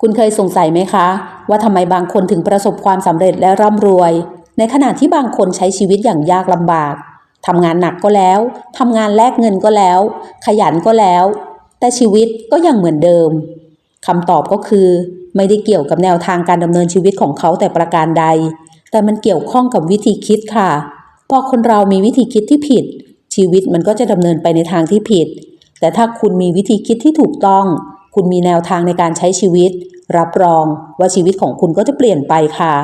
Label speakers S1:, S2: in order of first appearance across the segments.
S1: คุณเคยสงสัยไหมคะ ว่าทำไมบางคนถึงประสบความสำเร็จและร่ำรวย ในขณะที่บางคนใช้ชีวิตอย่างยากลำบากทำงานหนักก็แล้วทำงานแลกเงินก็แล้ว ขยันก็แล้ว แต่ชีวิตก็ยังเหมือนเดิมคำตอบก็คือ ไม่ได้เกี่ยวกับแนวทางการดำเนินชีวิตของเขาแต่ประการใด แต่มันเกี่ยวข้องกับวิธีคิดค่ะ พอคนเรามีวิธีคิดที่ผิด ชีวิตมันก็จะดำเนินไปในทางที่ผิด แต่ถ้าคุณมีวิธีคิดที่ถูกต้อง คุณมีแนวทางในการใช้ชีวิต รับรองว่าชีวิตของคุณก็จะเปลี่ยนไปค่ะ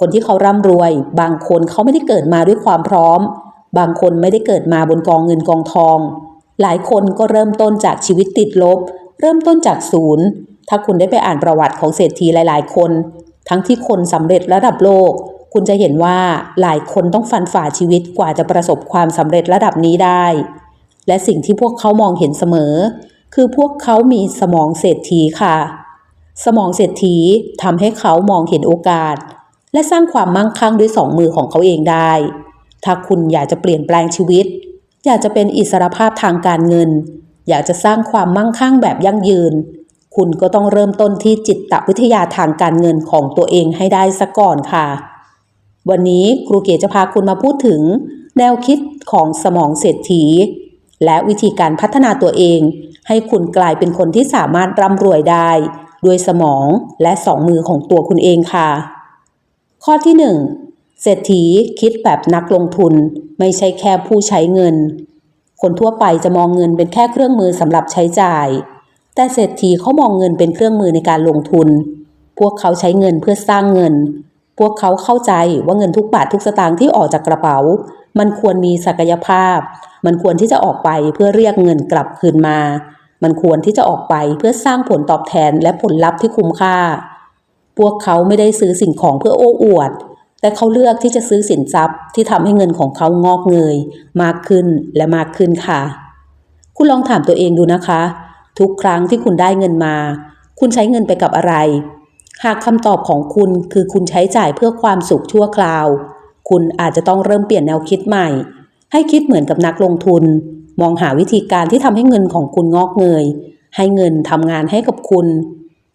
S1: คนที่เขาร่ำรวย บางคนเขาไม่ได้เกิดมาด้วยความพร้อม บางคนไม่ได้เกิดมาบนกองเงินกองทอง หลายคนก็เริ่มต้นจากชีวิตติดลบ เริ่มต้นจากศูนย์ ถ้าคุณได้ไปอ่านประวัติของเศรษฐีหลาย ๆ คน ทั้งที่คนสำเร็จระดับโลก คุณจะเห็นว่าหลายคนต้องฟันฝ่าชีวิตกว่าจะประสบความสำเร็จระดับนี้ได้ และสิ่งที่พวกเขามองเห็นเสมอ คือพวกเขามีสมองเศรษฐีค่ะ สมองเศรษฐีทำให้เขามองเห็นโอกาส และสร้างความมั่งคั่งด้วยสองมือของเขาเองได้ ถ้าคุณอยากจะเปลี่ยนแปลงชีวิต อยากจะเป็นอิสรภาพทางการเงิน อยากจะสร้างความมั่งคั่งแบบยั่งยืน คุณก็ต้องเริ่มต้นที่จิตวิทยาทางการเงินของตัวเองให้ได้ซะก่อนค่ะ วันนี้ครูเก๋จะพาคุณมาพูดถึง แนวคิดของสมองเศรษฐี และวิธีการพัฒนาตัวเอง ให้คุณกลายเป็นคนที่สามารถร่ำรวยได้ด้วยสมองและสองมือของตัวคุณเองค่ะ ข้อที่ 1 เศรษฐีคิดแบบนักลงทุนไม่ใช่แค่ผู้ใช้เงิน คนทั่วไปจะมองเงินเป็นแค่เครื่องมือสำหรับใช้จ่าย แต่เศรษฐีเขามองเงินเป็นเครื่องมือในการลงทุน พวกเขาใช้เงินเพื่อสร้างเงิน พวกเขาเข้าใจว่าเงินทุกบาททุกสตางค์ที่ออกจากกระเป๋า มันควรมีศักยภาพ มันควรที่จะออกไปเพื่อเรียกเงินกลับคืนมา มันควรที่จะออกไปเพื่อสร้างผลตอบแทนและผลลัพธ์ที่คุ้มค่า พวกเขาไม่ได้ซื้อสิ่งของเพื่อโอ้อวด แต่เขาเลือกที่จะซื้อสินทรัพย์ที่ทำให้เงินของเขางอกเงย มากขึ้นและมากขึ้นค่ะ คุณลองถามตัวเองดูนะคะ ทุกครั้งที่คุณได้เงินมา คุณใช้เงินไปกับอะไร หากคำตอบของคุณคือคุณใช้จ่ายเพื่อความสุขชั่วคราว คุณอาจจะต้องเริ่มเปลี่ยนแนวคิดใหม่ ให้คิดเหมือนกับนักลงทุน มองหาวิธีการที่ทำให้เงินของคุณงอกเงย ให้เงินทำงานให้กับคุณ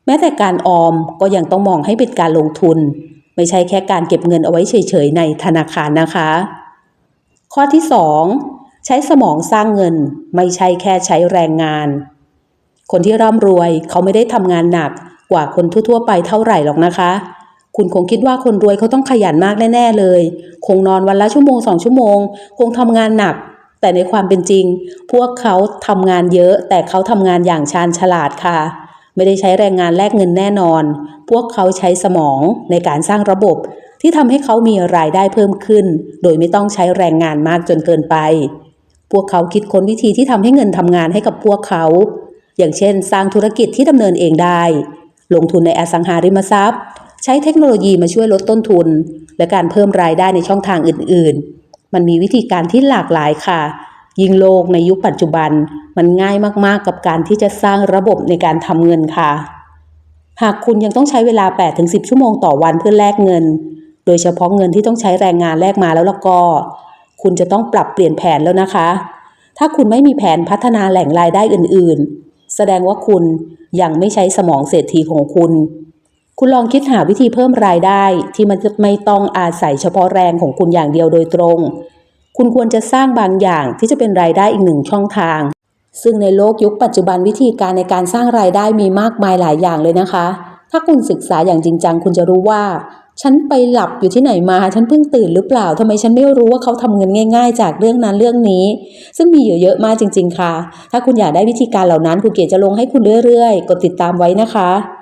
S1: แม้แต่การออมก็ยังต้องมองให้เป็นการลงทุน ไม่ใช่แค่การเก็บเงินเอาไว้เฉยๆในธนาคารนะคะ ข้อที่ 2 ใช้สมองสร้างเงิน ไม่ใช่แค่ใช้แรงงาน คนที่ร่ำรวยเขาไม่ได้ทำงานหนักกว่าคนทั่วๆไปเท่าไหร่หรอกนะคะ คุณคงคิดว่าคนรวยเขาต้องขยันมากแน่ ๆ เลย คงนอนวันละชั่วโมงสองชั่วโมง คงทำงานหนัก แต่ในความเป็นจริง พวกเขาทำงานเยอะ แต่เขาทำงานอย่างชาญฉลาดค่ะ ไม่ได้ใช้แรงงานแลกเงินแน่นอน พวกเขาใช้สมองในการสร้างระบบ ที่ทำให้เขามีรายได้เพิ่มขึ้น โดยไม่ต้องใช้แรงงานมากจนเกินไป พวกเขาคิดค้นวิธีที่ทำให้เงินทำงานให้กับพวกเขา อย่างเช่น สร้างธุรกิจที่ดำเนินเองได้ ลงทุนในอสังหาริมทรัพย์ ใช้เทคโนโลยีมาช่วยลดต้นทุน และการเพิ่มรายได้ในช่องทางอื่น ๆ มันมีวิธีการที่หลากหลายค่ะ ยิ่งโลกในยุคปัจจุบัน มันง่ายมากๆกับการที่จะสร้างระบบในการทำเงินค่ะ หากคุณยังต้องใช้เวลา 8-10 ชั่วโมงต่อวันเพื่อแลกเงิน โดยเฉพาะเงินที่ต้องใช้แรงงานแลกมาแล้วละก็ คุณจะต้องปรับเปลี่ยนแผนแล้วนะคะ ถ้าคุณไม่มีแผนพัฒนาแหล่งรายได้อื่นๆ แสดงว่าคุณยังไม่ใช้สมองเศรษฐีของคุณ คุณลองคิดหาวิธีเพิ่มรายได้ที่มันจะไม่ต้องอาศัยเฉพาะแรงของคุณอย่างเดียวโดยตรง คุณควรจะสร้างบางอย่างที่จะเป็นรายได้อีกหนึ่งช่องทาง ซึ่งในโลกยุคปัจจุบันวิธีการในการสร้างรายได้มีมากมายหลายอย่างเลยนะคะ ถ้าคุณศึกษาอย่างจริงจังคุณจะรู้ว่า ฉันไปหลับอยู่ที่ไหนมา ฉันเพิ่งตื่นหรือเปล่าทำไมฉันไม่รู้ว่าเขาทำเงินง่าย ๆ จากเรื่องนั้นเรื่องนี้ ซึ่งมีอยู่เยอะมากจริง ๆ ค่ะ ถ้าคุณอยากได้วิธีการเหล่านั้นครูเก๋จะลงให้คุณเรื่อยๆ กดติดตามไว้นะคะ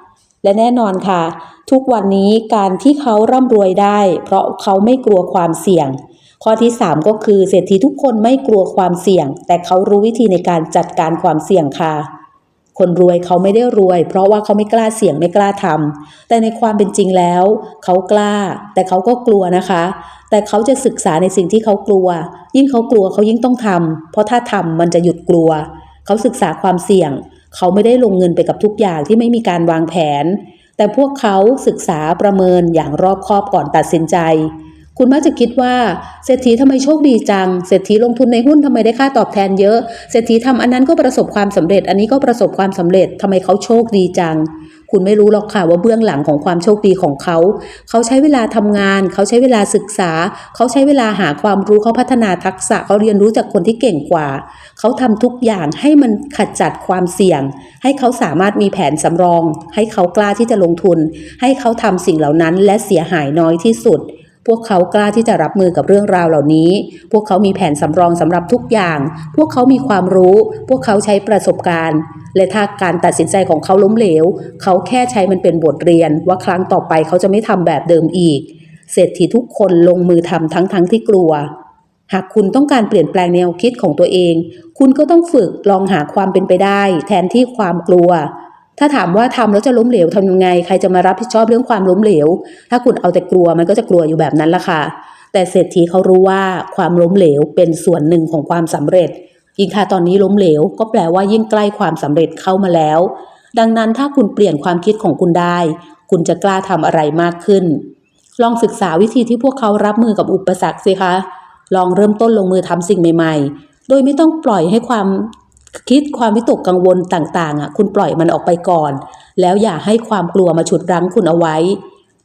S1: และแน่นอนค่ะ ทุกวันนี้การที่เขาร่ำรวยได้ เพราะเขาไม่กลัวความเสี่ยง ข้อที่ 3 ก็คือเศรษฐีทุกคนไม่กลัวความเสี่ยง แต่เขารู้วิธีในการจัดการความเสี่ยงค่ะ คนรวยเขาไม่ได้รวย เพราะว่าเขาไม่กล้าเสี่ยงไม่กล้าทำแต่ในความเป็นจริงแล้ว เขากล้า แต่เขาก็กลัวนะคะ แต่เขาจะศึกษาในสิ่งที่เขากลัว ยิ่งเขากลัวเขายิ่งต้องทำเพราะถ้าทำมันจะหยุดกลัว เขาศึกษาความเสี่ยง เขาไม่ได้ลงเงินไปกับทุกอย่างที่ไม่มีการวางแผน แต่พวกเขาศึกษาประเมินอย่างรอบคอบก่อนตัดสินใจ คุณมักจะคิดว่าเศรษฐีทำไมโชคดีจัง เศรษฐีลงทุนในหุ้นทำไมได้ค่าตอบแทนเยอะ เศรษฐีทำอันนั้นก็ประสบความสำเร็จ อันนี้ก็ประสบความสำเร็จทำไมเขาโชคดีจัง คุณไม่รู้หรอกค่ะว่าเบื้องหลังของความโชคดีของเขา เขาใช้เวลาทำงาน เขาใช้เวลาศึกษา เขาใช้เวลาหาความรู้เขาพัฒนาทักษะเขาเรียนรู้จากคนที่เก่งกว่า เขาทำทุกอย่างให้มันขจัดความเสี่ยง ให้เขาสามารถมีแผนสำรอง ให้เขากล้าที่จะลงทุน ให้เขาทำสิ่งเหล่านั้นและเสียหายน้อยที่สุด พวกเขากล้าที่จะรับมือกับเรื่องราวเหล่านี้ พวกเขามีแผนสำรองสำหรับทุกอย่าง พวกเขามีความรู้ พวกเขาใช้ประสบการณ์ และถ้าการตัดสินใจของเขาล้มเหลว เขาแค่ใช้มันเป็นบทเรียน ว่าครั้งต่อไปเขาจะไม่ทำแบบเดิมอีก เศรษฐีทุกคนลงมือทำทั้งๆทที่กลัว หากคุณต้องการเปลี่ยนแปลงแนวคิดของตัวเอง คุณก็ต้องฝึกลองหาความเป็นไปได้ แทนที่ความกลัว ถ้าถามว่าทำแล้วจะล้มเหลวทำยังไง ใครจะมารับผิดชอบเรื่องความล้มเหลว ถ้าคุณเอาแต่กลัวมันก็จะกลัวอยู่แบบนั้นละค่ะ แต่เศรษฐีเขารู้ว่าความล้มเหลวเป็นส่วนหนึ่งของความสำเร็จ ยิ่งถ้าตอนนี้ล้มเหลว ก็แปลว่ายิ่งใกล้ความสำเร็จเข้ามาแล้ว ดังนั้นถ้าคุณเปลี่ยนความคิดของคุณได้ คุณจะกล้าทำอะไรมากขึ้น ลองศึกษาวิธีที่พวกเขารับมือกับอุปสรรคสิคะ ลองเริ่มต้นลงมือทำสิ่งใหม่ ๆ โดยไม่ต้องปล่อยให้ความ คิดความวิตกกังวลต่างๆอะคุณปล่อยมันออกไปก่อน แล้วอย่าให้ความกลัวมาฉุดรั้งคุณเอาไว้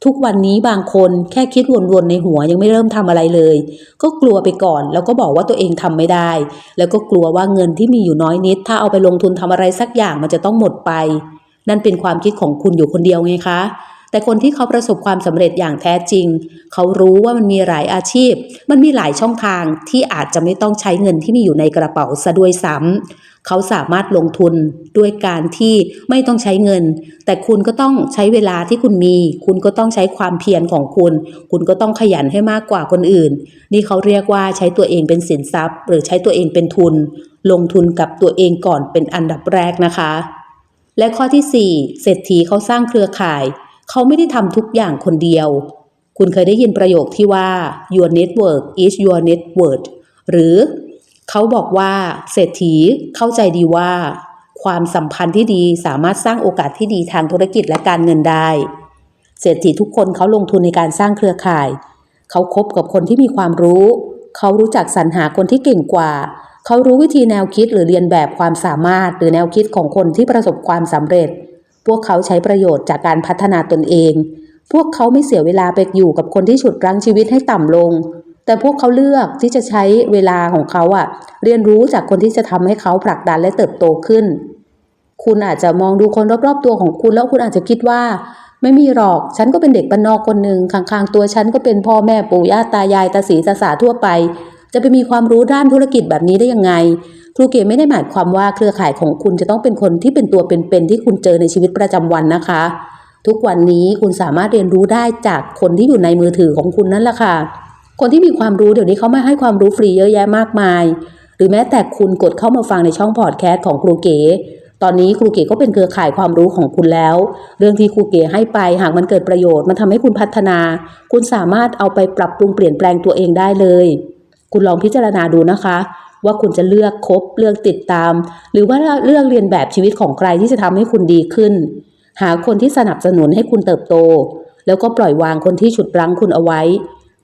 S1: ทุกวันนี้บางคนแค่คิดวนๆในหัวยังไม่เริ่มทำอะไรเลย ก็กลัวไปก่อน แล้วก็บอกว่าตัวเองทำไม่ได้ แล้วก็กลัวว่าเงินที่มีอยู่น้อยนิด ถ้าเอาไปลงทุนทำอะไรสักอย่างมันจะต้องหมดไป นั่นเป็นความคิดของคุณอยู่คนเดียวไงคะแต่คนที่เขาประสบความสำเร็จอย่างแท้จริง เขารู้ว่ามันมีหลายอาชีพ มันมีหลายช่องทางที่อาจจะไม่ต้องใช้เงินที่มีอยู่ในกระเป๋าซะด้วยซ้ำ เขาสามารถลงทุนด้วยการที่ไม่ต้องใช้เงิน แต่คุณก็ต้องใช้เวลาที่คุณมี คุณก็ต้องใช้ความเพียรของคุณ คุณก็ต้องขยันให้มากกว่าคนอื่น นี่เขาเรียกว่าใช้ตัวเองเป็นสินทรัพย์ หรือใช้ตัวเองเป็นทุน ลงทุนกับตัวเองก่อนเป็นอันดับแรกนะคะ และข้อที่ 4 เศรษฐีเขาสร้างเครือข่าย เขาไม่ได้ทำทุกอย่างคนเดียว คุณเคยได้ยินประโยคที่ว่า your network is your net worth หรือ เขาบอกว่าเศรษฐีเข้าใจดีว่า ความสัมพันธ์ที่ดีสามารถสร้างโอกาสที่ดีทางธุรกิจและการเงินได้ เศรษฐีทุกคนเขาลงทุนในการสร้างเครือข่าย เขาคบกับคนที่มีความรู้ เขารู้จักสรรหาคนที่เก่งกว่า เขารู้วิธีแนวคิดหรือเรียนแบบความสามารถ หรือแนวคิดของคนที่ประสบความสำเร็จ พวกเขาใช้ประโยชน์จากการพัฒนาตนเอง พวกเขาไม่เสียเวลาไปอยู่กับคนที่ฉุดรั้งชีวิตให้ต่ำลง แต่พวกเขาเลือกที่จะใช้เวลาของเขาอะเรียนรู้จากคนที่จะทำให้เขาผลักดันและเติบโตขึ้น คุณอาจจะมองดูคนรอบๆตัวของคุณแล้วคุณอาจจะคิดว่า ไม่มีหรอก ฉันก็เป็นเด็กบ้านนอกคนหนึ่งข้างๆตัวฉันก็เป็นพ่อแม่ปู่ย่าตายายตาสีตาสาทั่วไป จะไปมีความรู้ด้านธุรกิจแบบนี้ได้ยังไงครูเก๋ไม่ได้หมายความว่าเครือข่ายของคุณจะต้องเป็นคนที่เป็นตัวเป็นๆที่คุณเจอในชีวิตประจำวันนะคะ ทุกวันนี้คุณสามารถเรียนรู้ได้จากคนที่อยู่ในมือถือของคุณนั่นแหละค่ะ คนที่มีความรู้เดี๋ยวนี้เขามาให้ความรู้ฟรีเยอะแยะมากมาย หรือแม้แต่คุณกดเข้ามาฟังในช่องพอดแคสต์ของครูเก๋ตอนนี้ครูเก๋ก็เป็นเครือข่ายความรู้ของคุณแล้ว เรื่องที่ครูเก๋ให้ไปหากมันเกิดประโยชน์มันทำให้คุณพัฒนา คุณสามารถเอาไปปรับปรุงเปลี่ยนแปลงตัวเองได้เลย คุณลองพิจารณาดูนะคะ ว่าคุณจะเลือกคบเลือกติดตาม หรือว่าเลือกเรียนแบบชีวิตของใครที่จะทำให้คุณดีขึ้น หาคนที่สนับสนุนให้คุณเติบโต แล้วก็ปล่อยวางคนที่ฉุดรั้งคุณเอาไว้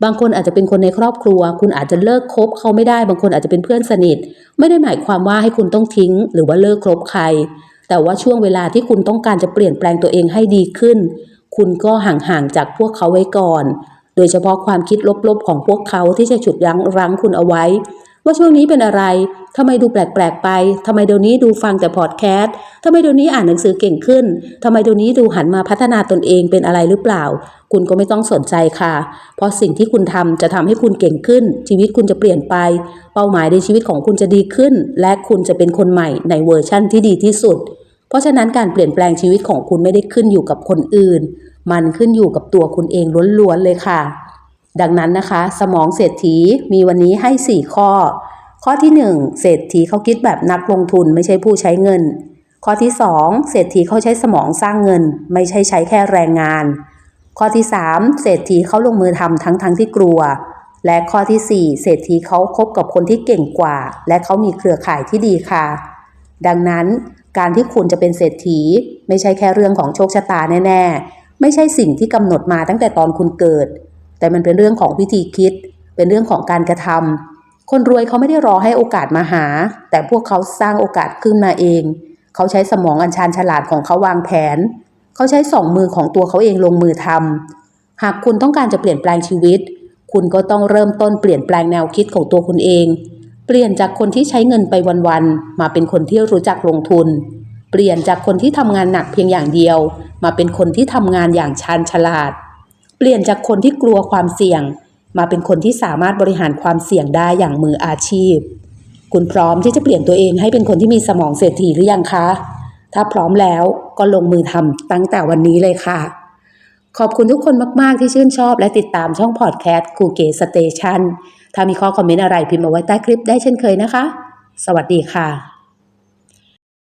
S1: บางคนอาจจะเป็นคนในครอบครัว คุณอาจจะเลิกคบเขาไม่ได้ บางคนอาจจะเป็นเพื่อนสนิท ไม่ได้หมายความว่าให้คุณต้องทิ้ง หรือว่าเลิกคบใคร แต่ว่าช่วงเวลาที่คุณต้องการจะเปลี่ยนแปลงตัวเองให้ดีขึ้น คุณก็ห่างๆจากพวกเขาไว้ก่อน โดยเฉพาะความคิดลบๆของพวกเขาที่จะฉุดรั้งรั้งคุณเอาไว้ ว่าช่วงนี้เป็นอะไรทำไมดูแปลกๆไปทำไมเดี๋ยวนี้ดูฟังแต่พอดแคสต์ทำไมเดี๋ยวนี้อ่านหนังสือเก่งขึ้นทำไมเดี๋ยวนี้ดูหันมาพัฒนาตนเองเป็นอะไรหรือเปล่า คุณก็ไม่ต้องสนใจค่ะ เพราะสิ่งที่คุณทำจะทำให้คุณเก่งขึ้น ชีวิตคุณจะเปลี่ยนไป เป้าหมายในชีวิตของคุณจะดีขึ้น และคุณจะเป็นคนใหม่ในเวอร์ชั่นที่ดีที่สุด เพราะฉะนั้นการเปลี่ยนแปลงชีวิตของคุณไม่ได้ขึ้นอยู่กับคนอื่น มันขึ้นอยู่กับตัวคุณเองล้วนๆเลยค่ะ ดังนั้นนะคะ สมองเศรษฐีมีวันนี้ให้ 4 ข้อ ข้อที่ 1 เศรษฐีเขาคิดแบบนักลงทุนไม่ใช่ผู้ใช้เงิน ข้อที่ 2 เศรษฐีเขาใช้สมองสร้างเงิน ไม่ใช่ใช้แค่แรงงาน ข้อที่ 3 เศรษฐีเขาลงมือทำทั้งทั้งที่กลัว และข้อทีสี่ 4 เศรษฐีเขาคบกับคนที่เก่งกว่า และเขามีเครือข่ายที่ดีค่ะ ดังนั้นการที่คุณจะเป็นเศรษฐี ไม่ใช่แค่เรื่องของโชคชะตาแน่ ๆ ไม่ใช่สิ่งที่กำหนดมาตั้งแต่ตอนคุณเกิด แต่มันเป็นเรื่องของวิธีคิด เป็นเรื่องของการกระทำคนรวยเขาไม่ได้รอให้โอกาสมาหา แต่พวกเขาสร้างโอกาสขึ้นมาเอง เขาใช้สมองอันชาญฉลาดของเขาวางแผน เขาใช้สองมือของตัวเขาเองลงมือทำหากคุณต้องการจะเปลี่ยนแปลงชีวิต คุณก็ต้องเริ่มต้นเปลี่ยนแปลงแนวคิดของตัวคุณเอง เปลี่ยนจากคนที่ใช้เงินไปวันๆมาเป็นคนที่รู้จักลงทุน เปลี่ยนจากคนที่ทำงานหนักเพียงอย่างเดียว มาเป็นคนที่ทำงานอย่างชาญฉลาด เปลี่ยนจากคนที่กลัวความเสี่ยง มาเป็นคนที่สามารถบริหารความเสี่ยงได้อย่างมืออาชีพ คุณพร้อมที่จะเปลี่ยนตัวเองให้เป็นคนที่มีสมองเศรษฐีหรือยังคะ ถ้าพร้อมแล้วก็ลงมือทำตั้งแต่วันนี้เลยค่ะ ขอบคุณทุกคนมาก ๆ ที่ชื่นชอบและติดตามช่องพอดแคสต์คูเกสเตชันถ้ามีข้อคอมเมนต์อะไรพิมพ์มาไว้ใต้คลิปได้เช่นเคยนะคะ สวัสดีค่ะ